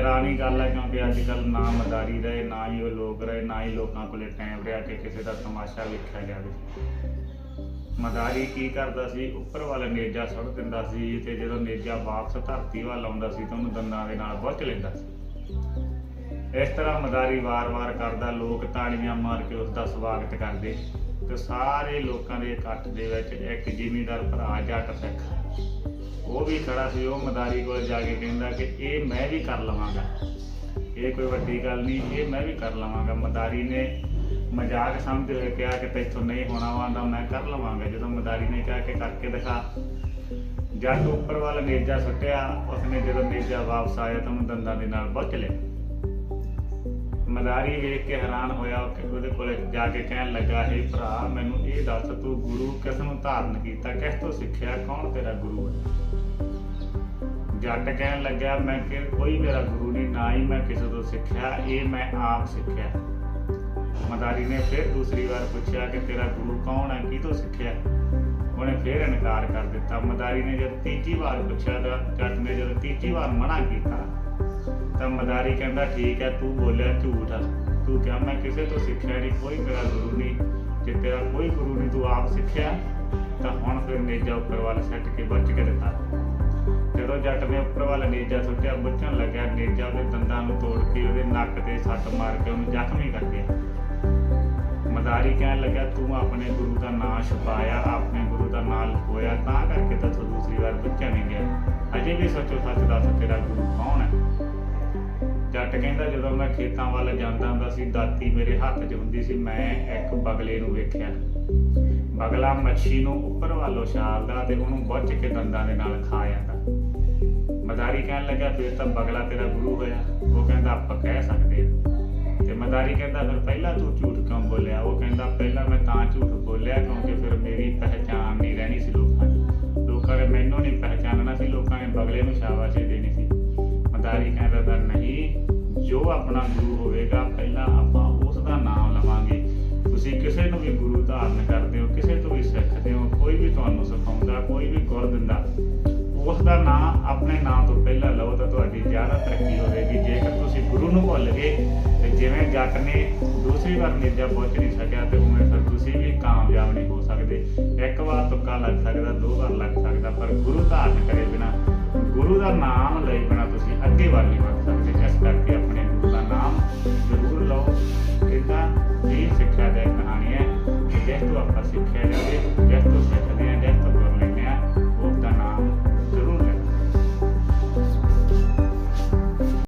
ਹੈਰਾਨੀ ਗੱਲ ਹੈ ਕਿਉਂਕਿ ਅੱਜ ਕੱਲ ਨਾ ਮਦਾਰੀ ਰਹੇ, ਨਾ ਹੀ ਉਹ ਲੋਕ ਰਹੇ, ਨਾ ਹੀ ਲੋਕਾਂ ਕੋਲੇ ਟਾਈਮ ਰਿਹਾ ਕਿ ਕਿਸੇ ਦਾ ਤਮਾਸ਼ਾ ਵੇਖਿਆ ਜਾਵੇ। ਮਦਾਰੀ ਕੀ ਕਰਦਾ ਸੀ? ਉੱਪਰ ਵਾਲਾ ਨੇਜਾ ਸੁੱਟ ਦਿੰਦਾ ਸੀ ਤੇ ਜਦੋਂ ਨੇਜਾ ਵਾਪਸ ਧਰਤੀ ਵੱਲ ਆਉਂਦਾ ਸੀ ਤਾਂ ਉਹਨੂੰ ਦੰਦਾਂ ਦੇ ਨਾਲ ਬੁੱਝ ਲੈਂਦਾ ਸੀ। ਇਸ ਤਰ੍ਹਾਂ ਮਦਾਰੀ ਵਾਰ-ਵਾਰ ਕਰਦਾ, ਲੋਕ ਤਾੜੀਆਂ ਮਾਰ ਕੇ ਉਸ ਦਾ ਸਵਾਗਤ ਕਰਦੇ ਤੇ ਸਾਰੇ ਲੋਕਾਂ ਦੇ ਇਕੱਠ ਦੇ ਵਿੱਚ ਇੱਕ ਜ਼ਿਮੀਂਦਾਰ ਭਰਾ ਜੱਟ ਸਿੱਖ। ਉਹ ਵੀ ਖੜਾ ਸੀ, ਉਹ ਮਦਾਰੀ ਕੋਲ ਜਾ ਕੇ ਕਹਿੰਦਾ ਕਿ ਇਹ ਮੈਂ ਵੀ ਕਰ ਲਵਾਂਗਾ। ਇਹ ਕੋਈ ਵੱਡੀ ਗੱਲ ਨਹੀਂ, ਇਹ ਮੈਂ ਵੀ ਕਰ ਲਵਾਂਗਾ। ਮਦਾਰੀ ਨੇ ਮਜ਼ਾਕ ਸਮਝਦੇ ਹੋਏ ਕਿਹਾ ਕਿ ਤੈਥੋਂ ਨਹੀਂ ਹੋਣਾ ਵਾਂਦਾ ਮੈਂ ਕਰ ਲਵਾਂਗਾ। ਜਦੋਂ ਮਦਾਰੀ ਨੇ ਕਿਹਾ ਕਿ ਕਰਕੇ ਦਿਖਾ ਜੱਟ ਉੱਪਰ ਵਾਲਾ ਨੇਜਾ ਸੁੱਟਿਆ, ਉਸਨੇ ਜਦੋਂ ਨੇਜਾ ਵਾਪਸ ਆਇਆ ਤਾਂ ਉਹਨੂੰ ਦੰਦਾਂ ਦੇ ਨਾਲ ਬੁੱਝ ਲਿਆ। ਮਦਾਰੀ ਵੇਖ ਕੇ ਹੈਰਾਨ ਹੋਇਆ ਕਿ ਉਹਦੇ ਕੋਲ ਜਾ ਕੇ ਕਹਿਣ ਲੱਗਾ, ਹੈ ਭਰਾ, ਮੈਨੂੰ ਇਹ ਦੱਸ, ਤੂੰ ਗੁਰੂ ਕਿਸ ਨੂੰ ਧਾਰਨ ਕੀਤਾ, ਕਿਸ ਤੋਂ ਸਿੱਖਿਆ, ਕੌਣ ਤੇਰਾ ਗੁਰੂ ਹੈ? ਜੱਟ ਕਹਿਣ ਲੱਗਾ ਮੈਂ ਕਿ ਕੋਈ ਮੇਰਾ ਗੁਰੂ ਨਹੀਂ, ਨਾ ਹੀ ਮੈਂ ਕਿਸੇ ਤੋਂ ਸਿੱਖਿਆ, ਇਹ ਮੈਂ ਆਪ ਸਿੱਖਿਆ। ਮਦਾਰੀ ਨੇ ਫਿਰ ਦੂਸਰੀ ਵਾਰ ਪੁੱਛਿਆ ਕਿ ਤੇਰਾ ਗੁਰੂ ਕੌਣ ਹੈ ਕਿਹਤੋਂ ਸਿੱਖਿਆ? ਉਹਨੇ ਫਿਰ ਇਨਕਾਰ ਕਰ ਦਿੱਤਾ। ਮਦਾਰੀ ਨੇ ਜਦ ਤੀਜੀ ਵਾਰ ਪੁੱਛਿਆ ਤਾਂ ਜੱਟ ਨੇ ਜਦ ਤੀਜੀ ਵਾਰ ਮਨਾ ਕੀਤਾ, ਤਾਂ ਮਦਾਰੀ ਕਹਿੰਦਾ, ਠੀਕ ਹੈ, ਤੂੰ ਬੋਲਿਆ ਝੂਠ ਆ। ਤੂੰ ਕਿਹਾ, ਮੈਂ ਕਿਸੇ ਤੋਂ ਸਿੱਖਿਆ ਨਹੀਂ, ਕੋਈ ਮੇਰਾ ਗੁਰੂ ਨਹੀਂ। ਜੇ ਤੇਰਾ ਕੋਈ ਗੁਰੂ ਨਹੀਂ, ਤੂੰ ਆਪ ਸਿੱਖਿਆ? ਤਾਂ ਹੁਣ ਫਿਰ ਨੇਜਾ ਉੱਪਰ ਵੱਲ ਸੱਟ ਕੇ ਬਚ ਕੇ ਦਿੱਤਾ। ਜਦੋਂ ਜੱਟ ਨੇ ਉੱਪਰ ਵੱਲ ਨੇਜਾ ਸੁੱਟਿਆ ਬਚਣ ਲੱਗਿਆ ਨੇਜਾ ਉਹਦੇ ਦੰਦਾਂ ਨੂੰ ਤੋੜ ਕੇ ਉਹਦੇ ਨੱਕ ਤੇ ਸੱਟ ਮਾਰ ਕੇ ਉਹਨੂੰ ਜ਼ਖਮੀ ਕਰ ਗਿਆ। ਮਦਾਰੀ ਕਹਿਣ ਲੱਗਾ ਤੂੰ ਆਪਣੇ ਗੁਰੂ ਦਾ ਨਾਂ ਛੁਪਾਇਆ, ਆਪਣੇ ਗੁਰੂ ਦਾ ਨਾਂ ਲੁਕੋਇਆ, ਤਾਂ ਕਰਕੇ ਤਾਂ ਤੂੰ ਦੂਸਰੀ ਵਾਰ ਬਚਿਆ ਨਹੀਂ ਗਿਆ। ਅਜੇ ਵੀ ਸੱਚੋ ਸੱਚ ਦੱਸ, ਤੇਰਾ ਗੁਰੂ ਕੌਣ ਹੈ? ਜੱਟ ਕਹਿੰਦਾ, ਜਦੋਂ ਮੈਂ ਖੇਤਾਂ ਵੱਲ ਜਾਂਦਾ ਹੁੰਦਾ ਸੀ, ਦਾਤੀ ਮੇਰੇ ਹੱਥ 'ਚ ਹੁੰਦੀ ਸੀ, ਮੈਂ ਇੱਕ ਬਗਲੇ ਨੂੰ ਵੇਖਿਆ। ਬਗਲਾ ਮੱਛੀ ਨੂੰ ਉੱਪਰ ਵੱਲੋਂ ਛਾਲਦਾ ਤੇ ਉਹਨੂੰ ਬੁੱਝ ਕੇ ਦੰਦਾਂ ਦੇ ਨਾਲ ਖਾ ਜਾਂਦਾ। ਮਦਾਰੀ ਕਹਿਣ ਲੱਗਾ, ਫਿਰ ਤਾਂ ਬਗਲਾ ਤੇਰਾ ਗੁਰੂ ਹੋਇਆ। ਉਹ ਕਹਿੰਦਾ, ਆਪਾਂ ਕਹਿ ਸਕਦੇ ਹਾਂ। ਤੇ ਮਦਾਰੀ ਕਹਿੰਦਾ, ਫਿਰ ਪਹਿਲਾਂ ਤੂੰ ਝੂਠ ਕਿਉਂ ਬੋਲਿਆ? ਉਹ ਕਹਿੰਦਾ, ਪਹਿਲਾਂ ਮੈਂ ਤਾਂ ਝੂਠ ਬੋਲਿਆ ਕਿਉਂਕਿ ਫਿਰ ਮੇਰੀ ਪਹਿਚਾਣ ਨਹੀਂ ਰਹਿਣੀ ਸੀ ਲੋਕਾਂ ਦੀ। ਲੋਕਾਂ ਨੇ ਮੈਨੂੰ ਨਹੀਂ ਪਹਿਚਾਨਣਾ ਸੀ, ਲੋਕਾਂ ਨੇ ਬਗਲੇ ਨੂੰ ਸ਼ਾਬਾਸ਼ੀ ਦੇਣੀ ਸੀ। ਮਦਾਰੀ ਕਹਿੰਦਾ ਤਾਂ ਨਹੀਂ, ਜੋ ਆਪਣਾ ਗੁਰੂ ਹੋਵੇਗਾ, ਪਹਿਲਾਂ ਆਪਾਂ ਉਸ ਦਾ ਨਾਮ ਲਵਾਂਗੇ। ਤੁਸੀਂ ਕਿਸੇ ਨੂੰ ਵੀ ਗੁਰੂ ਧਾਰਨ ਕਰਦੇ ਹੋ, ਕਿਸੇ ਦਾ ਨਾਮ ਆਪਣੇ ਨਾਮ ਤੋਂ ਪਹਿਲਾਂ ਲਓ ਤਾਂ ਤੁਹਾਡੀ ਜ਼ਿਆਦਾ ਤਰੱਕੀ ਹੋਵੇਗੀ। ਜੇਕਰ ਤੁਸੀਂ ਗੁਰੂ ਨੂੰ ਭੁੱਲ ਗਏ ਤੇ ਜਿਵੇਂ ਜੱਟ ਨੇ ਦੂਸਰੀ ਵਾਰ ਨਿਰਜਾ ਪਹੁੰਚ ਨਹੀਂ ਸਕਿਆ ਤੇ ਉਵੇਂ ਫਿਰ ਤੁਸੀਂ ਵੀ ਕਾਮਯਾਬ ਨਹੀਂ ਹੋ ਸਕਦੇ। ਇੱਕ ਵਾਰ ਤੁੱਕਾ ਲੱਗ ਸਕਦਾ, ਦੋ ਵਾਰ ਲੱਗ ਸਕਦਾ, ਪਰ ਗੁਰੂ ਦਾ ਧਾਰਨ ਕਰੇ ਬਿਨਾ, ਗੁਰੂ ਦਾ ਨਾਮ ਲਏ ਬਿਨਾ ਤੁਸੀਂ ਅੱਗੇ ਵੱਲ ਨਹੀਂ ਵਧ ਸਕਦੇ। ਇਸ ਕਰਕੇ ਆਪਣੇ ਗੁਰੂ ਦਾ ਨਾਮ